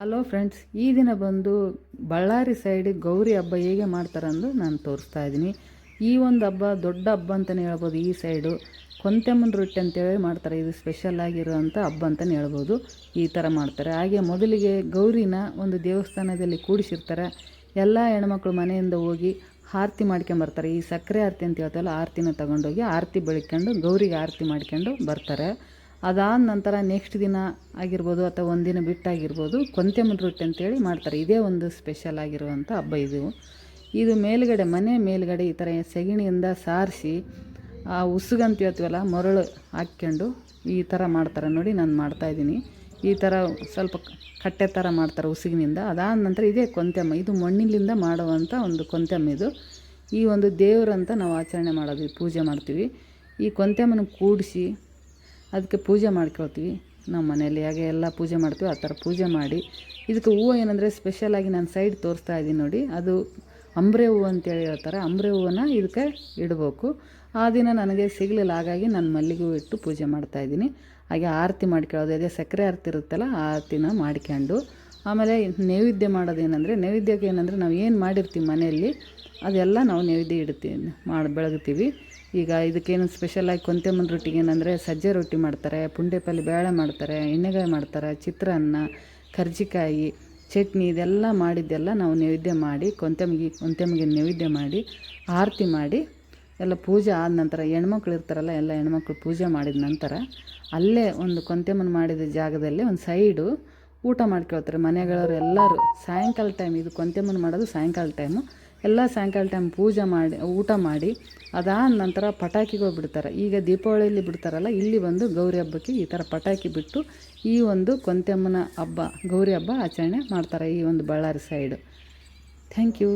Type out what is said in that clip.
Hello friends, ಈ ದಿನ ಬಂದು ಬಳ್ಳಾರಿ ಸೈಡ್ ಗೌರಿ ಹಬ್ಬ ಹೇಗೆ ಮಾಡ್ತಾರಂದು ನಾನು ತೋರಿಸ್ತಾ ಇದ್ದೀನಿ. ಈ ಒಂದು ಹಬ್ಬ ದೊಡ್ಡ ಹಬ್ಬ ಅಂತಲೇ ಹೇಳ್ಬೋದು, ಈ ಸೈಡು ಕೊಂತೆಮ್ಮನ ರೊಟ್ಟಿ ಅಂತೇಳಿ ಮಾಡ್ತಾರೆ. ಇದು ಸ್ಪೆಷಲ್ ಆಗಿರೋವಂಥ ಹಬ್ಬ ಅಂತಲೇ ಹೇಳ್ಬೋದು, ಈ ಥರ ಮಾಡ್ತಾರೆ. ಹಾಗೆ ಮೊದಲಿಗೆ ಗೌರಿನ ಒಂದು ದೇವಸ್ಥಾನದಲ್ಲಿ ಕೂಡಿಸಿರ್ತಾರೆ. ಎಲ್ಲ ಹೆಣ್ಮಕ್ಳು ಮನೆಯಿಂದ ಹೋಗಿ ಆರತಿ ಮಾಡ್ಕೊಂಬರ್ತಾರೆ ಈ ಸಕ್ಕರೆ ಆರತಿ ಅಂತ ಹೇಳ್ತಲ್ಲ ಆರತಿನ ತಗೊಂಡೋಗಿ ಆರತಿ ಬೆಳ್ಕೊಂಡು ಗೌರಿಗೆ ಆರತಿ ಮಾಡ್ಕೊಂಡು ಬರ್ತಾರೆ. ಅದಾದ ನಂತರ ನೆಕ್ಸ್ಟ್ ದಿನ ಆಗಿರ್ಬೋದು ಅಥವಾ ಒಂದಿನ ಬಿಟ್ಟಾಗಿರ್ಬೋದು ಕೊಂತೆಮ್ಮನ ರೊಟ್ಟಿ ಅಂತೇಳಿ ಮಾಡ್ತಾರೆ. ಇದೇ ಒಂದು ಸ್ಪೆಷಲ್ ಆಗಿರುವಂಥ ಹಬ್ಬ ಇದು. ಇದು ಮೇಲುಗಡೆ, ಮನೆ ಮೇಲುಗಡೆ ಈ ಥರ ಸೆಗಣಿಯಿಂದ ಸಾರಿಸಿ, ಆ ಉಸುಗಂತ ಹೇಳ್ತೀವಲ್ಲ ಮರಳು ಹಾಕ್ಕೊಂಡು ಈ ಥರ ಮಾಡ್ತಾರೆ. ನೋಡಿ ನಾನು ಮಾಡ್ತಾಯಿದ್ದೀನಿ ಈ ಥರ ಸ್ವಲ್ಪ ಕಟ್ಟೆ ಥರ ಮಾಡ್ತಾರೆ ಉಸುಗಿನಿಂದ. ಅದಾದ ನಂತರ ಇದೇ ಕೊಂತೆಮ್ಮ. ಇದು ಮಣ್ಣಿನಿಂದ ಮಾಡುವಂಥ ಒಂದು ಕೊಂತೆಮ್ಮ ಇದು. ಈ ಒಂದು ದೇವರಂತ ನಾವು ಆಚರಣೆ ಮಾಡೋದು ಪೂಜೆ ಮಾಡ್ತೀವಿ. ಈ ಕೊಂತೆಮ್ಮನ ಕೂಡಿಸಿ ಅದಕ್ಕೆ ಪೂಜೆ ಮಾಡ್ಕೊಳ್ತೀವಿ. ನಮ್ಮ ಮನೆಯಲ್ಲಿ ಹಾಗೆ ಎಲ್ಲ ಪೂಜೆ ಮಾಡ್ತೀವಿ, ಆ ಥರ ಪೂಜೆ ಮಾಡಿ. ಇದಕ್ಕೆ ಹೂವು ಏನಂದರೆ ಸ್ಪೆಷಲಾಗಿ ನಾನು ಸೈಡ್ ತೋರಿಸ್ತಾ ಇದ್ದೀನಿ ನೋಡಿ. ಅದು ಅಂಬ್ರೆ ಹೂವು ಅಂತೇಳಿ ಹೇಳ್ತಾರೆ. ಅಂಬ್ರೆ ಹೂವನ್ನ ಇದಕ್ಕೆ ಇಡಬೇಕು. ಆ ದಿನ ನನಗೆ ಸಿಗಲಿಲ್ಲ, ಹಾಗಾಗಿ ನಾನು ಮಲ್ಲಿಗೆ ಹೂವು ಇಟ್ಟು ಪೂಜೆ ಮಾಡ್ತಾಯಿದ್ದೀನಿ ಹಾಗೆ ಆರತಿ ಮಾಡ್ಕೊಳ್ಳೋದು. ಅದೇ ಸಕ್ಕರೆ ಆರತಿ ಇರುತ್ತಲ್ಲ, ಆ ಆರತಿನ ಮಾಡ್ಕೊಂಡು ಆಮೇಲೆ ನೈವೇದ್ಯ ಮಾಡೋದೇನೆಂದರೆ, ನೈವೇದ್ಯಕ್ಕೆ ಏನಂದರೆ ನಾವು ಏನು ಮಾಡಿರ್ತೀವಿ ಮನೆಯಲ್ಲಿ, ಅದೆಲ್ಲ ನಾವು ನೈವೇದ್ಯ ಇಡ್ತೀವಿ, ಮಾಡಿ, ಬೆಳಗ್ತೀವಿ. ಈಗ ಇದಕ್ಕೇನು ಸ್ಪೆಷಲಾಗಿ ಕೊಂತೆಮ್ಮನ ರೊಟ್ಟಿಗೆ ಏನಂದರೆ ಸಜ್ಜೆ ರೊಟ್ಟಿ ಮಾಡ್ತಾರೆ ಪುಂಡೆಪಲ್ಲಿ ಬೇಳೆ ಮಾಡ್ತಾರೆ, ಎಣ್ಣೆಗಾಯಿ ಮಾಡ್ತಾರೆ, ಚಿತ್ರಾನ್ನ, ಕರ್ಜಿಕಾಯಿ, ಚಟ್ನಿ ಇದೆಲ್ಲ ಮಾಡಿದ್ದೆಲ್ಲ ನಾವು ನೈವೇದ್ಯ ಮಾಡಿ ಕೊಂತೆಮ್ಮಿಗೆ ಕೊಂತೆಮ್ಮಿಗೆ ನೈವೇದ್ಯ ಮಾಡಿ, ಆರತಿ ಮಾಡಿ, ಎಲ್ಲ ಪೂಜೆ ಆದ ನಂತರ, ಹೆಣ್ಮಕ್ಳು ಇರ್ತಾರಲ್ಲ, ಎಲ್ಲ ಹೆಣ್ಮಕ್ಳು ಪೂಜೆ ಮಾಡಿದ ನಂತರ, ಅಲ್ಲೇ ಒಂದು ಕೊಂತೆಮ್ಮನ ಮಾಡಿದ ಜಾಗದಲ್ಲಿ ಒಂದು ಸೈಡು ಊಟ ಮಾಡ್ಕೊಳ್ತಾರೆ ಮನೆಗಳವರು ಎಲ್ಲರೂ. ಸಾಯಂಕಾಲ ಟೈಮ್ ಇದು ಕೊಂತೆಮ್ಮನ ಮಾಡೋದು ಸಾಯಂಕಾಲ ಟೈಮು ಎಲ್ಲ ಸಾಯಂಕಾಲ ಟೈಮ್ ಪೂಜೆ ಮಾಡಿ, ಊಟ ಮಾಡಿ, ಅದಾದ ನಂತರ ಪಟಾಕಿಗಳು ಬಿಡ್ತಾರೆ ಈಗ ದೀಪಾವಳಿಯಲ್ಲಿ ಬಿಡ್ತಾರಲ್ಲ, ಇಲ್ಲಿ ಬಂದು ಗೌರಿ ಹಬ್ಬಕ್ಕೆ ಈ ಥರ ಪಟಾಕಿ ಬಿಟ್ಟು ಈ ಒಂದು ಕೊಂತೆಮ್ಮನ ಹಬ್ಬ, ಗೌರಿ ಹಬ್ಬ ಆಚರಣೆ ಮಾಡ್ತಾರೆ ಈ ಒಂದು ಬಳ್ಳಾರಿ ಸೈಡು ಥ್ಯಾಂಕ್ ಯು